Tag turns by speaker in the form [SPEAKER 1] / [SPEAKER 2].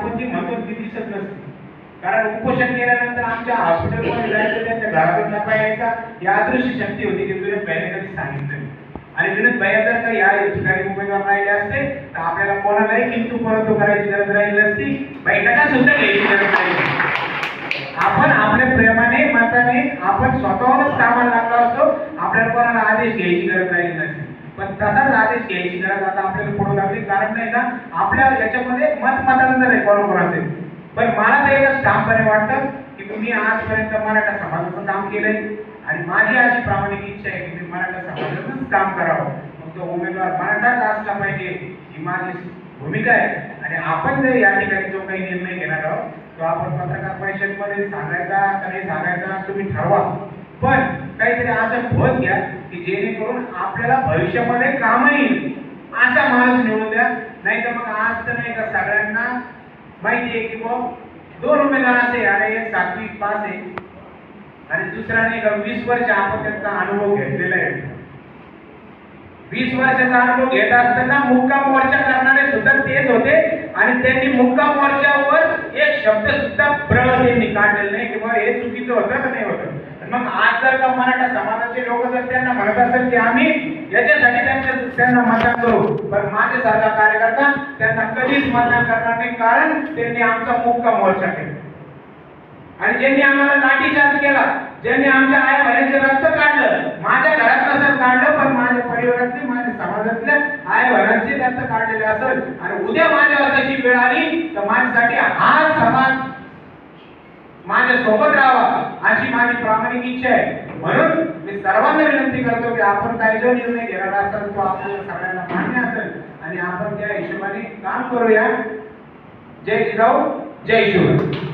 [SPEAKER 1] आपण जी ती दिसत नसते. कारण उपोषण केल्यानंतर आमच्या हॉस्पिटलमध्ये जायचं त्यांच्या घरातून नफा यायचा या अदृश्य शक्ती होती की विनोद भाईने कधी सांगितलं. आणि विनोद भाई जर का या ठिकाणी उमेदवार राहिले असते तर आपल्याला कोणालाही किंतु परंतु करायची गरज राहिली नसती. बैठका सुद्धा घ्यायची गरज राहिली नसती. आपण आपल्या प्रेमाने मताने आपण स्वतःहूनच कामाला लागलो असतो आपल्याला कोणाला आदेश घ्यायची गरज राहिली नसते. पण तसाच आदेश घ्यायची गरज आता आपल्याला पडू लागली. कारण नाही का आपल्या याच्यामध्ये मत मतानंतर फॉलो कोणाकोणाचे पण मला तर एकच ठामपणे वाटतं की तुम्ही आजपर्यंत मराठा समाजाचं काम केलंय आणि माझी अशी प्रामाणिक इच्छा आहे की मी मराठा समाजाचंच काम करावं. मग तो उमेदवार मराठाच असला पाहिजे ही माझी भूमिका आहे. आणि आपण जर या ठिकाणी जो काही निर्णय घेणार आहोत तो आपण पत्रकार परिषदेमध्ये सांगायचा का नाही सांगायचा तुम्ही ठरवा. पण काहीतरी असं ठोस घ्या की जेणेकरून आपल्याला भविष्यामध्ये काम येईल. असा माणूस निवडून द्या. नाही तर मग आज तर नाही का सगळ्यांना माहिती आहे की बुवा दोन उमेदवार असे आणि एक सातवी पास आहे. आणि दुसरा नाही का वीस वर्ष आपण त्यांचा अनुभव घेतलेला आहे. वीस वर्षाचा अनुभव घेत असताना मुक्काम मोर्चा करणारे सुद्धा तेच होते. आणि त्यांनी मुक्काम मोर्चावर एक शब्द सुद्धा ब्र त्यांनी काढलेला नाही किंवा हे चुकीचं होतं का नाही होतं. मग आज जर का मराठा समाजाचे लोक जर त्यांना म्हणत असेल की आम्ही याच्यासाठी त्यांच्या त्यांना मतदान करू पण माझे कार्यकर्ता त्यांना कधीच मतदान करणार नाही कारण त्यांनी आमचा मुक्का मोर्चा केला. आणि ज्यांनी आम्हाला लाठीचार्ज केला ज्यांनी आमच्या आई बहिणीचे रक्त काढलं माझ्या घरात नसेल काढलं पण माझ्या परिवारातले माझ्या समाजातल्या आई बहिणांचे रक्त काढलेले असेल आणि उद्या माझ्यावर तशी वेळ आली तर माझ्यासाठी हा समाज माझ्या सोबत राहावा अशी माझी प्रामाणिक इच्छा आहे. म्हणून मी सर्वांना विनंती करतो की आपण काही जो निर्णय घेणार असेल तो आपल्याला सगळ्यांना मान्य असेल आणि आपण त्या हिशोबाने काम करूया. जय जिजाऊ जय शिवराय.